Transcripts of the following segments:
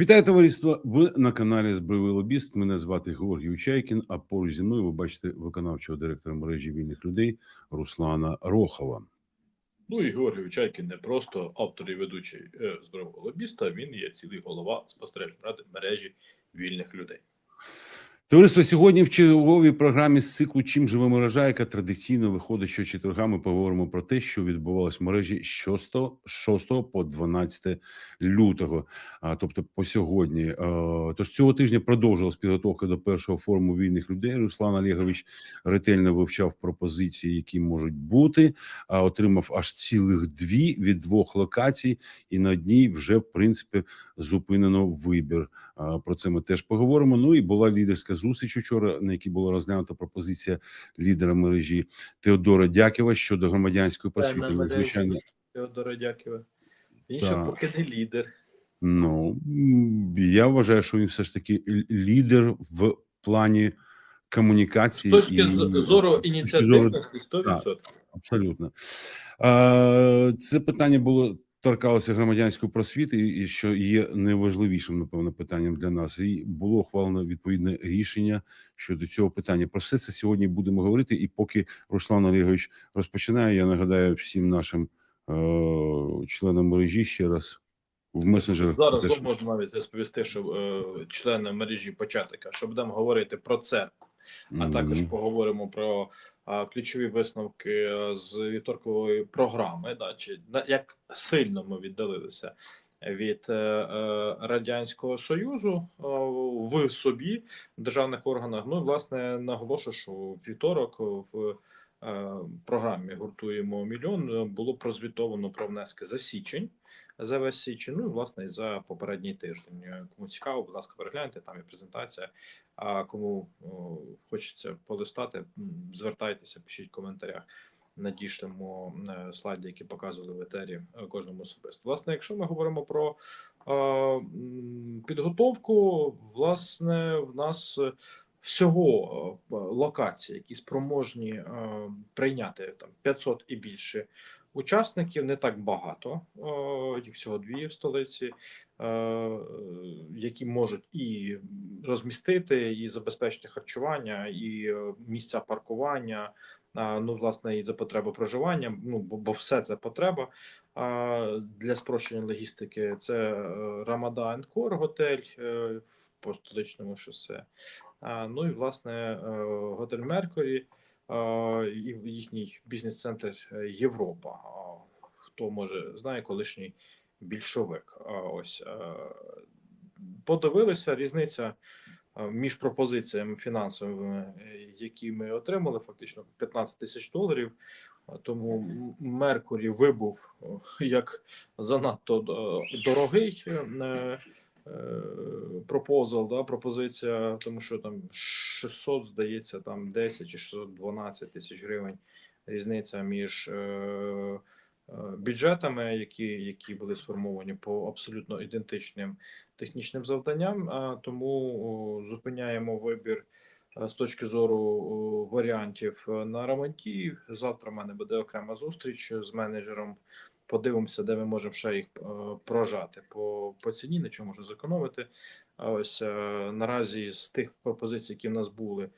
Вітаю товариство! Ви на каналі Збройовий Лобіст. Мене звати Георгій Учайкін. А поруч зі мною ви бачите виконавчого директора мережі вільних людей Руслана Рохова. Ну і Георгій Чайкін не просто автор і ведучий е, збройного лобіста, він є цілий голова спостережної ради мережі вільних людей. Товариство сьогодні в черговій програмі з циклу Чим живе мережа, яка традиційно виходить щочетверга, ми поговоримо про те, що відбувалось в мережі з 6 6 по 12 лютого, а тобто по сьогодні. Тож цього тижня продовжилась підготовка до першого форуму вільних людей. Руслан Олегович ретельно вивчав пропозиції, які можуть бути, а отримав аж цілих дві від двох локацій, і на одній вже в принципі зупинено вибір. Про це ми теж поговоримо. Ну і була лідерська зустріч учора, на якій була розглянута пропозиція лідера мережі Теодора Дяківа щодо громадянської просвіти. Надзвичайно Теодора Дяківа. Він ще поки не лідер. ну я вважаю, що він все ж таки лідер в плані З комунікації точки і- зору ініціативності 100%. Абсолютно. Це питання було торкалося громадянської просвіти, і що є найважливішим, напевно, питанням для нас. І було ухвалено відповідне рішення щодо цього питання. Про все це сьогодні будемо говорити. І поки Руслан Олегович розпочинає, я нагадаю всім нашим е, членам мережі ще раз в месенджерах. Зараз те, що- можна навіть розповісти, що е, члени мережі початка, що будемо говорити про це, а також поговоримо про ключові висновки е, з вівторкової програми, да, чи як сильно ми віддалилися від е, е, радянського союзу в собі в державних органах. Ну і власне наголошую, що вівторок в програмі гуртуємо мільйон було прозвітовано про внески за січень. За весь січень, ну і власне і за попередній тиждень. Кому цікаво, будь ласка, перегляньте, там є презентація. А кому хочеться полистати, звертайтеся, пишіть в коментарях. Надішлемо е, слайди, які показували в етері е, кожному особисто. Власне, якщо ми говоримо про е, підготовку, власне, в нас всього е, локацій, які спроможні е, прийняти там 500 і більше учасників, не так багато. Їх всього дві в столиці, е, які можуть і розмістити, і забезпечити харчування, і е, місця паркування. Ну, власне, і за потреби проживання. Ну, бо, бо все це потреба а, для спрощення логістики. Це е, Рамада Енкор готель по столичному шосе. А, Ну і власне готель Меркурі їхній бізнес-центр е, Європа. Хто може знає, колишній більшовик. Ось е, подивилися різниця е, між пропозиціями фінансовими, які ми отримали, фактично 15 тисяч доларів. Тому М- Меркурі вибув як занадто дорогий пропозал, да, пропозиція, тому що там 600, здається, там 10 чи 612 тисяч гривень різниця між е, е, бюджетами, які, які були сформовані по абсолютно ідентичним технічним завданням. Тому зупиняємо вибір е, з точки зору варіантів е, на ремонті. Завтра в мене буде окрема зустріч з менеджером. Подивимося, де ми можемо ще їх е, прожати по, по ціні, на чому можна зекономити. А ось е, наразі з тих пропозицій, які в нас були е,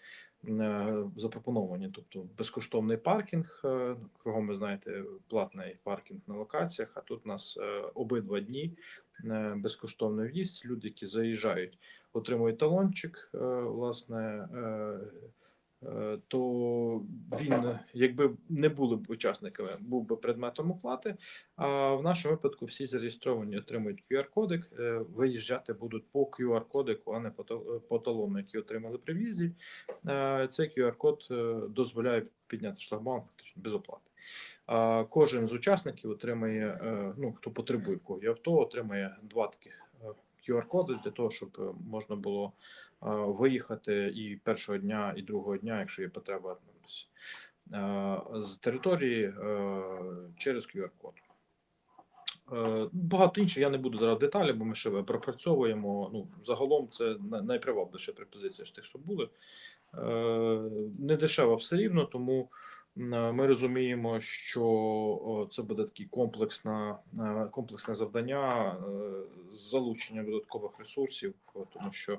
запропоновані, тобто безкоштовний паркінг, е, кругом ви знаєте, платний паркінг на локаціях. А тут у нас е, обидва дні е, безкоштовний в'їзд. Люди, які заїжджають, отримують талончик. е, Власне, е, е, то він, е, якби не були б учасниками, був би предметом оплати. А в нашому випадку всі зареєстровані отримують QR-кодик. е, Виїжджати будуть по QR-кодику, а не по тал- талону, які отримали при в'їзді. Е, Цей QR-код е, дозволяє підняти шлагбаум фактично без оплати. Кожен з учасників отримає, е, ну хто потребує кого авто, отримає два таких е, QR-коди для того, щоб е, можна було е, виїхати і першого дня, і другого дня, якщо є потреба е, з території через QR-код. Багато інших я не буду зараз деталі, бо ми ще пропрацьовуємо. Ну, загалом це на- найпривабливіша пропозиція з тих, що були. Не дешево все рівно, тому Ми розуміємо, що це буде таке комплексне, е, комплексне завдання е, з залученням додаткових ресурсів, тому що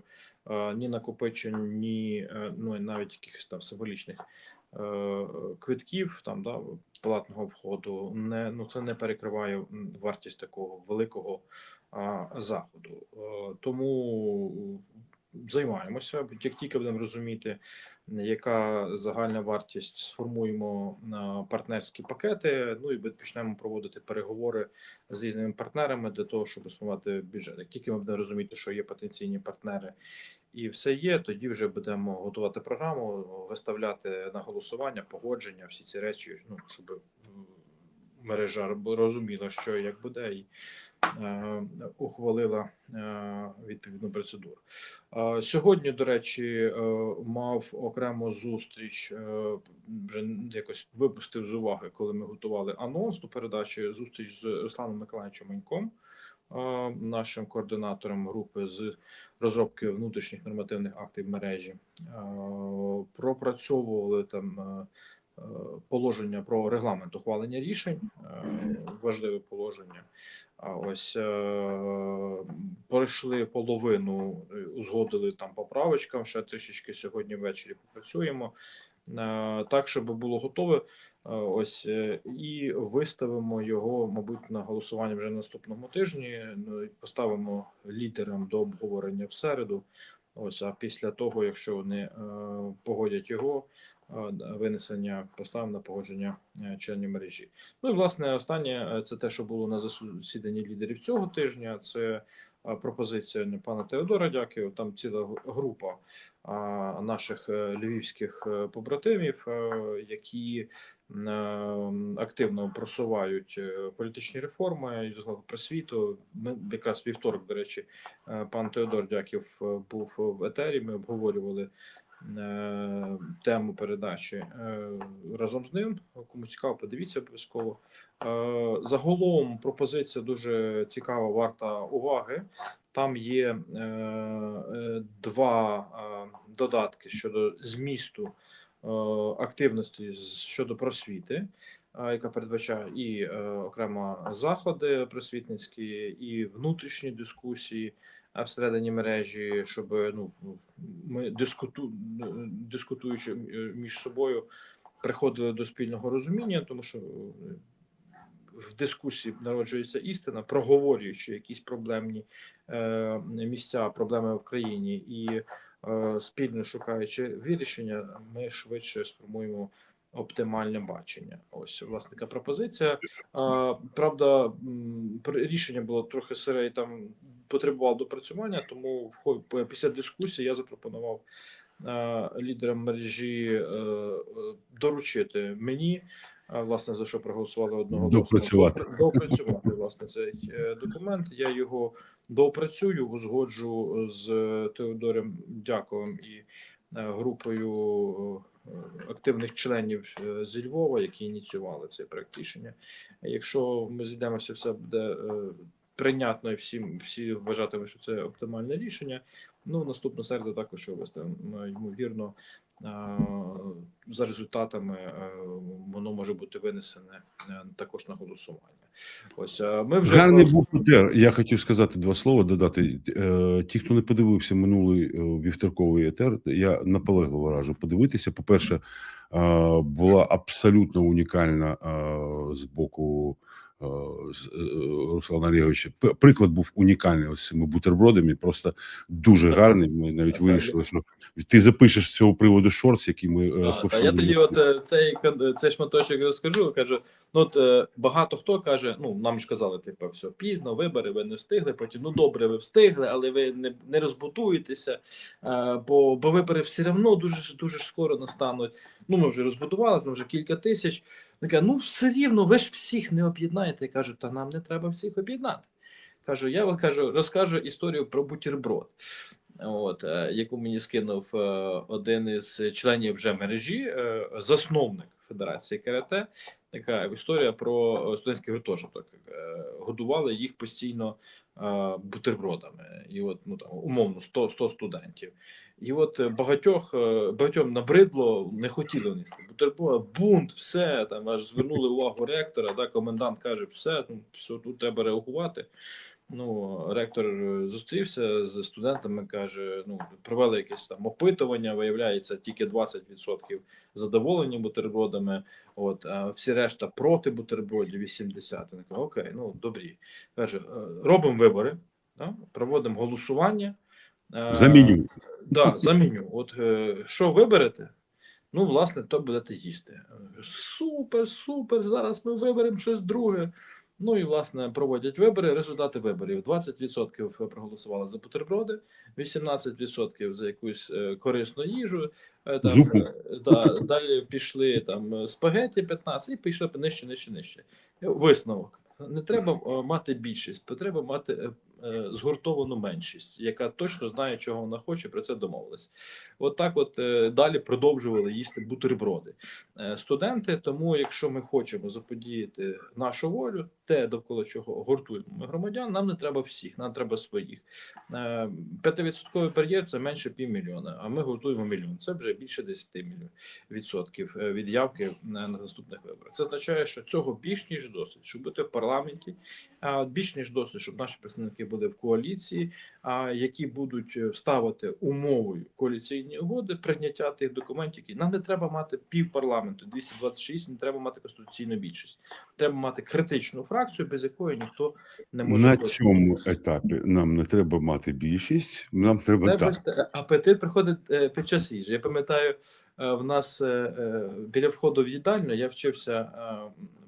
е, ні накопичень, ні е, ну навіть якихось там символічних е, квитків там да платного входу не ну це не перекриває вартість такого великого заходу. Е, Тому займаємося. Як тільки будемо розуміти, яка загальна вартість, сформуємо партнерські пакети. Ну і почнемо проводити переговори з різними партнерами для того, щоб сформувати бюджет. Як тільки ми будемо розуміти, що є потенційні партнери і все є, тоді вже будемо готувати програму, виставляти на голосування, погодження, всі ці речі, ну щоб мережа розуміла, що як буде, і е, ухвалила е, відповідну процедуру. Е, Сьогодні, до речі, мав окрему зустріч, вже якось випустив з уваги, коли ми готували анонс до передачі. Зустріч з Русланом Миколаївичем Маньком, нашим координатором групи з розробки внутрішніх нормативних актів мережі. Пропрацьовували там. Положення про регламент ухвалення рішень, е, важливе положення. А ось е, пройшли половину, е, узгодили там поправочкам. Ще трішечки сьогодні ввечері попрацюємо так, щоб було готове. Ось і виставимо його, мабуть, на голосування вже наступному тижні. Ну поставимо лідерам до обговорення в середу. Ось, а після того, якщо вони погодять його, винесення поставимо на погодження е, членів мережі. Ну і власне останнє е, це те, що було на засіданні лідерів цього тижня. Це е, пропозиція пана Теодора Дяків. Там ціла група наших е, львівських е, побратимів, е, які е, активно просувають е, політичні реформи загалом просвіту. Ми якраз вівторок, до речі, е, пан Теодор Дяків е, був в етері. Ми обговорювали е, тему передачі е, разом з ним. Кому цікаво, подивіться обов'язково. Е, Загалом пропозиція дуже цікава, варта уваги. Там є е, е, два е, додатки щодо змісту е, активності щодо просвіти, е, яка передбачає і е, окремо заходи просвітницькі, і внутрішні дискусії е, всередині мережі, щоб ну ми дискуту, дискутуючи е, між собою, приходили до спільного розуміння, тому що е, в дискусії народжується істина, проговорюючи якісь проблемні е, місця, проблеми в країні. І е, спільно шукаючи вирішення, ми швидше сформуємо оптимальне бачення. Ось власне така пропозиція. А, правда, рішення було трохи сире і там потребувало допрацювання, тому після дискусії я запропонував е, лідерам мережі е, е, доручити мені. Власне, за що проголосували одного Допрацювати. доопрацювати власне цей е, документ. Я його доопрацюю, узгоджу з Теодорем Дяковим і групою активних членів е, зі Львова, які ініціювали цей проект рішення. Якщо ми зійдемося, все буде е, прийнятно і всі, всі вважатимуть, що це оптимальне рішення. Ну наступну середу також його ймовірно. Е, За результатами е, воно може бути винесене е, також на голосування. Ось ми вже Гарний був етер. Я хотів сказати два слова, додати. Ті, хто не подивився минулий вівторковий етер, я наполегливо раджу подивитися. По-перше, е, була абсолютно унікальна з боку Руслана Олеговича. Приклад був унікальний ось цими бутербродами, просто дуже гарний. Ми навіть Так, вирішили, що ти запишеш з цього приводу шортс, який ми е, я тоді, от е, цей цей шматочок розкажу. Кажу: ну от е, багато хто каже: ну нам ж казали, типу, все пізно, вибори, ви не встигли. Потім ну добре, ви встигли, але ви не, не розбудуєтеся, е, бо, бо вибори все одно дуже дуже скоро настануть. Ну ми вже розбудували, там вже кілька тисяч. Кажуть, ну все рівно, ви ж всіх не об'єднаєте. Я кажу, та нам не треба всіх об'єднати. Кажу, я вам кажу, розкажу історію про бутерброд. От, е, яку мені скинув е, один із членів вже мережі, е, засновник Федерації карате. Така історія про студентський гуртожиток. Годували їх постійно бутербродами, і от ну там умовно 100, 100 студентів. І от е, багатьох е, багатьом набридло, не хотіли нести бутерброд, бунт, все там аж звернули увагу ректора. Да, комендант каже, все, ну все тут треба реагувати. Ну, ректор е, зустрівся з студентами, каже: ну, провели якесь там опитування, виявляється, тільки 20% задоволені бутербродами, от, а всі решта проти бутербродів 80%. Вони кажуть, окей, ну добрі. Каже, «Е, робимо вибори, да? проводимо голосування. Е, За меню. Да, за меню. От е, що виберете? Ну, власне, то будете їсти. Супер, супер. Зараз ми виберемо щось друге. Ну і власне проводять вибори. Результати виборів: 20% проголосували за бутерброди, 18% за якусь е, корисну їжу. Там, Зупу. да, далі пішли там спагеті 15 і пішли нижче, нижче, нижче. Висновок. Не треба мати більшість, треба мати згуртовану меншість, яка точно знає, чого вона хоче, про це домовилась. От так, от е, далі продовжували їсти бутерброди. Е, Студенти, тому якщо ми хочемо заподіяти нашу волю, те, довкола чого гуртуємо ми громадян, нам не треба всіх, нам треба своїх. Е, П'ятивідсотковий бар'єр це менше півмільйона, а ми гуртуємо мільйон. Це вже більше 10 мільйонів відсотків е, від явки на на наступних виборах. Це означає, що цього більш ніж досить, щоб бути в парламенті, а більш ніж досить, щоб наші представники в коаліції, а які будуть е, ставити умовою коаліційні угоди прийняття тих документів, які нам не треба мати пів парламенту, 226, не треба мати конституційну більшість. Треба мати критичну фракцію, без якої ніхто не може На бути. цьому етапі нам не треба мати більшість, нам треба Треба так. апетит приходить е, під час їжі. Я пам'ятаю, е, в нас біля входу в їдальню я вчився.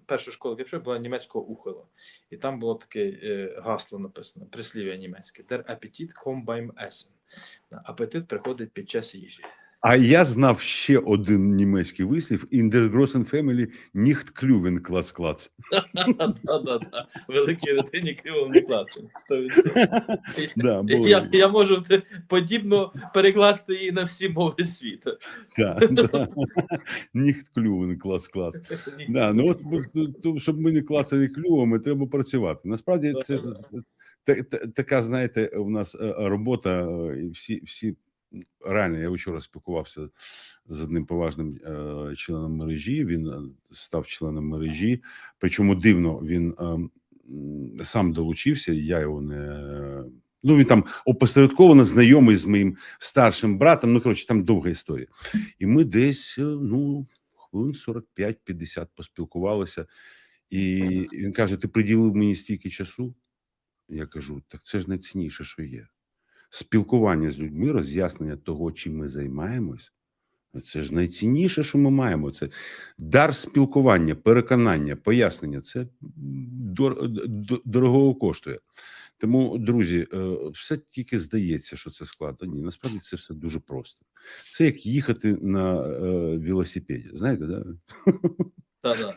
Перша школа, я була німецького ухило. і там було таке е, гасло написано, прислів'я німецьке: Der Appetit kommt beim Essen. Апетит приходить під час їжі. А я знав ще один німецький вислів: in der großen Family nicht klüven, клац клац. Великій родині криво не класить. 100%. Да, було. Я, я можу подібно перекласти її на всі мови світу. Nicht klüven, клац клац. Ну от ну, щоб ми не клацали клювами, треба працювати. Насправді це така, знаєте, у нас е, робота, е, і всі, всі реально, я вчора спілкувався з одним поважним е, членом мережі. Він е, став членом мережі. Причому дивно, він е, сам долучився, я його не. Ну, він там опосередковано знайомий з моїм старшим братом. Ну, коротше, там довга історія. І ми десь, е, ну, хвилин 45-50 поспілкувалися. І він каже: Ти приділив мені стільки часу? Я кажу: так це ж найцінніше, що є. Спілкування з людьми, роз'яснення того, чим ми займаємось. Це ж найцінніше, що ми маємо. Це дар спілкування, переконання, пояснення. Це дор- дорогого коштує. Тому, друзі, е, все тільки здається, що це складно. Ні, насправді це все дуже просто. Це як їхати на е, велосипеді. Знаєте, да? Та-да.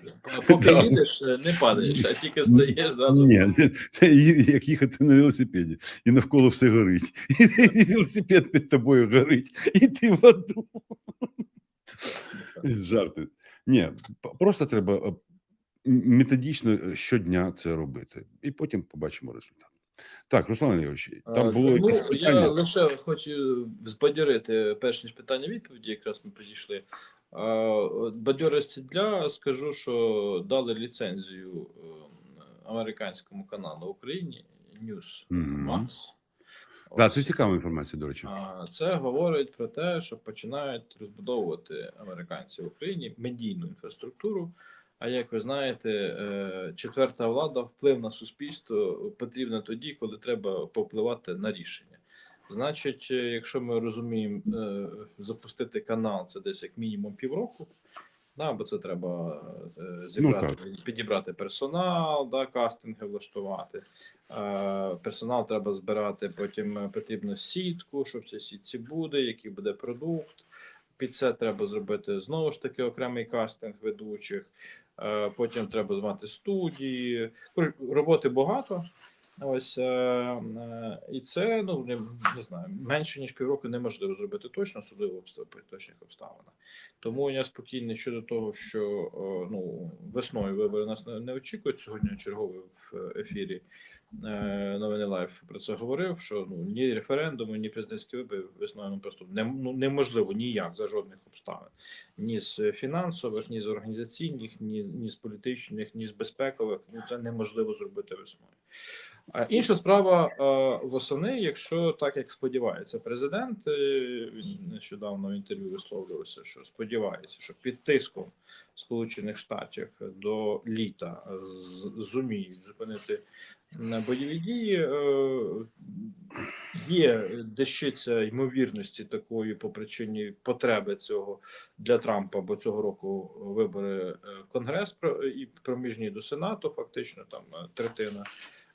Поки Да. їдеш, е, не падаєш, а тільки стоїш зразу. Ні, це- як їхати на велосипеді, і навколо все горить. І, велосипед під тобою горить, і ти в аду. Жарти. Ні, просто треба е, методично е, щодня це робити, і потім побачимо результат. Так, Руслан Іллійович, там було ну, якесь я лише хочу збадьорити, перш ніж питання відповіді, якраз ми підійшли. А, Бадьорості для скажу, що дали ліцензію е, американському каналу в Україні News. Max. Так, це цікава інформація, до речі. Це говорить про те, що починають розбудовувати американці в Україні медійну інфраструктуру. А як ви знаєте, е, четверта влада, вплив на суспільство потрібно тоді, коли треба повпливати на рішення. Значить, е, якщо ми розуміємо, е, запустити канал це десь як мінімум півроку. Да, бо це треба е, зібрати, підібрати персонал, да, кастинги влаштувати. Е, персонал треба збирати, потім потрібно сітку, що в цій сітці буде, який буде продукт. Під це треба зробити знову ж таки окремий кастинг ведучих. Е, потім треба мати студії. Роботи багато. Ось е, е, і це ну не, не знаю, менше ніж півроку неможливо зробити точно, особливо при точних обставинах. Тому я спокійний щодо того, що е, ну весною вибори нас не, очікують. Сьогодні черговий в ефірі новини Лайф про це говорив. Що ну ні референдуми, ні президентські вибори весною ну, просто не, ну, неможливо ніяк за жодних обставин, ні з фінансових, ні з організаційних, ні, ні з політичних, ні з безпекових. Ну це неможливо зробити весною. А інша справа е, восени, якщо так як сподівається президент, е, він нещодавно в інтерв'ю висловлювався, що сподівається, що під тиском Сполучених Штатів до літа зуміють зупинити м, бойові дії. е, Є дещиця ймовірності такої по причині потреби цього для Трампа, бо цього року вибори е, Конгрес і проміжні до Сенату, фактично там е, третина.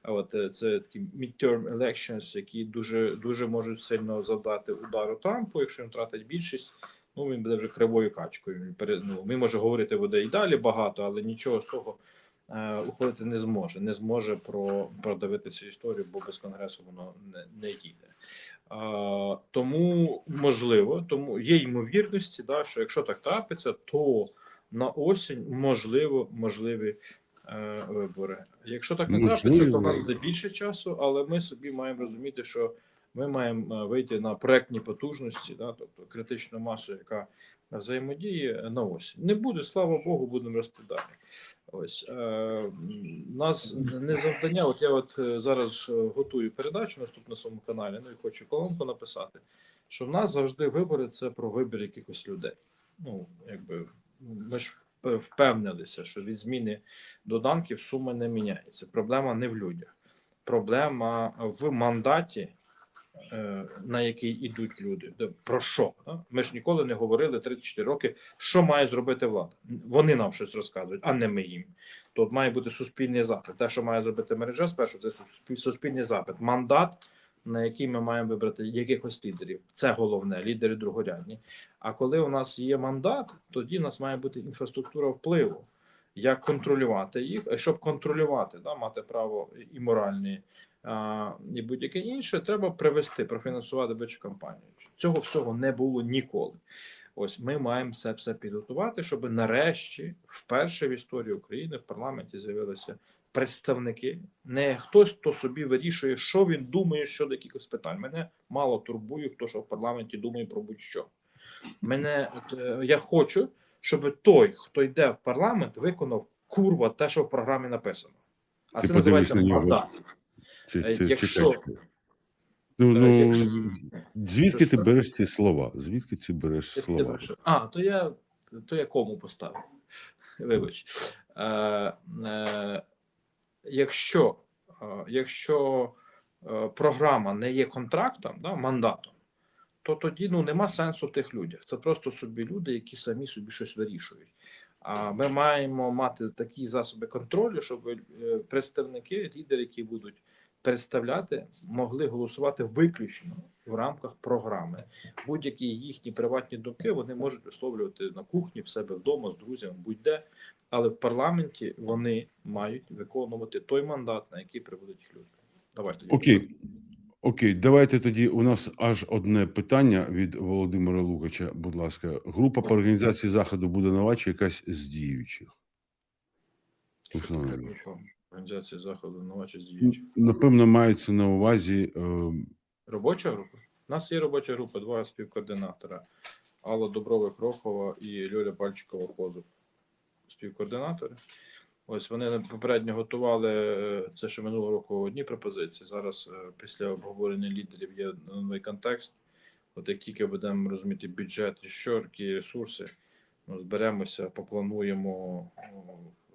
От е, це такі midterm elections, які дуже дуже можуть сильно завдати удару Трампу. Якщо він втратить більшість, ну він буде вже кривою качкою. Ну, він може говорити буде і далі багато, але нічого з того е, ухвалити не зможе. Не зможе про продавити цю історію, бо без конгресу воно не, не йде. А, тому можливо, тому є ймовірності, да, що якщо так трапиться, то на осінь можливо можливі е, вибори. Якщо так не трапиться, то в нас буде більше часу, але ми собі маємо розуміти, що ми маємо е, вийти на проектні потужності, да, тобто критичну масу, яка взаємодіє на осінь. Не буде, слава Богу, будемо рости далі. Ось е, нас не завдання. От я от е, зараз готую передачу наступну на своєму каналі. Ну і хочу колонку написати, що в нас завжди вибори це про вибір якихось людей. Ну, якби ми ж впевнилися, що від зміни доданків сума не міняється. Проблема не в людях, проблема в мандаті. е, На який ідуть люди, про що? Ми ж ніколи не говорили 34 роки, що має зробити влада. Вони нам щось розказують, а не ми їм. Тут має бути суспільний запит. Те, що має зробити мережа, спершу це суспільний запит, мандат, на який ми маємо вибрати якихось лідерів. Це головне, лідери другорядні. А коли у нас є мандат, тоді у нас має бути інфраструктура впливу. Як контролювати їх, щоб контролювати, да, мати право і моральні, а, і будь-яке інше, треба привести, профінансувати виборчу кампанію. Цього всього не було ніколи. Ось ми маємо це все підготувати, щоб нарешті, вперше в історії України в парламенті з'явилися представники, не хтось, хто собі вирішує, що він думає щодо якихось питань. Мене мало турбує, хто що в парламенті думає про будь-що. Мене е, я хочу, щоб той, хто йде в парламент, виконав курва те, що в програмі написано. А Ти це називається на нього. мандат. Чи, Е, чи, якщо-. Ну, Е, ну, якщо- звідки ти береш ці слова? Звідки ти береш Я слова? підтримую. А, то я, то я кому поставив. Вибач. Е, е, якщо, е, якщо е, програма не є контрактом, да, мандатом, то тоді ну, нема сенсу в тих людях. Це просто собі люди, які самі собі щось вирішують. А ми маємо мати такі засоби контролю, щоб е, представники, лідери, які будуть представляти, могли голосувати виключно в рамках програми. Будь-які їхні приватні думки вони можуть висловлювати на кухні, в себе вдома, з друзями, будь-де. Але в парламенті вони мають виконувати той мандат, на який приводять їх люди. Давайте Окей. Окей, давайте тоді. У нас аж одне питання від Володимира Лукача. Будь ласка, група по організації заходу буде нова чи якась з діючих? Група організації заходу нова чи діючих? Напевно, мається на увазі. Е, Робоча група. У нас є робоча група, два співкоординатора: Алла Доброва Крохова і Льоля Пальчикова Козуб. Співкоординатори. Ось вони попередньо готували е, це ще минулого року одні пропозиції. Зараз е, після обговорення лідерів є новий контекст. От як тільки будемо розуміти бюджет що, які ресурси, ну, зберемося, поплануємо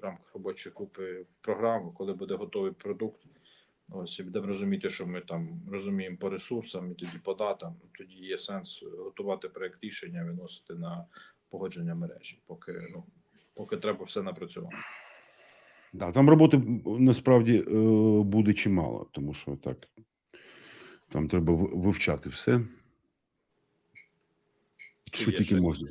в рамках робочої групи програму, коли буде готовий продукт. Ось і будемо розуміти, що ми там розуміємо по ресурсам і тоді по датам. Тоді є сенс готувати проект рішення, виносити на погодження мережі, поки ну поки треба все напрацювати. да, там роботи насправді е, буде чимало, тому що так. Там треба вивчати все. Що тільки можна.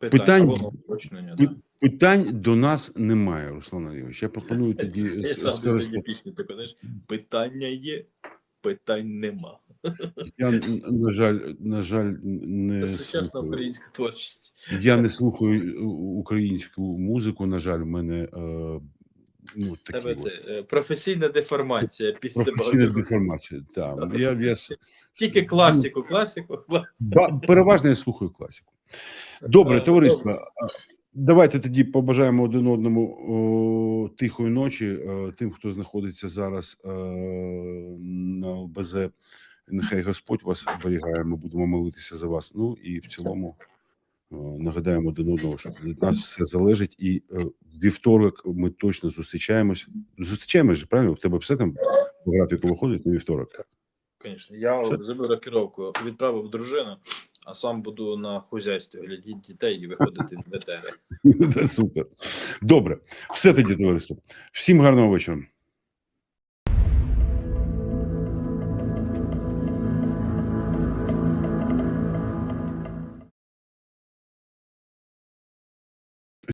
Питань, Питань- або уточнення, да. Питань до нас немає, Руслан Андрійович. Я пропоную тоді пісню знаєш, питання є, питань нема. Я на жаль, на жаль, не сучасна українська творчість. Я не слухаю українську музику. На жаль, в мене е, ну такі Тебе це е, професійна деформація після професійна деформація. Так, я, я Тільки класику, класику, класику. ба- переважно я слухаю класику. Добре, Е, товариство. Давайте тоді побажаємо один одному о, тихої ночі. е, Тим, хто знаходиться зараз е, на ЛБЗ. Нехай Господь вас оберігає. Ми будемо молитися за вас. Ну і в цілому е, нагадаємо один одного, що від нас все залежить. І е, вівторок ми точно зустрічаємось. Зустрічаємось же, правильно? У тебе все там по графіку виходить на вівторок. Звісно, я Все. зробив рокіровку, відправив дружину, а сам буду на хозяйстві глядіти дітей і виходити в етери. Супер. Добре, все тоді, товариство. Всім гарного вечора.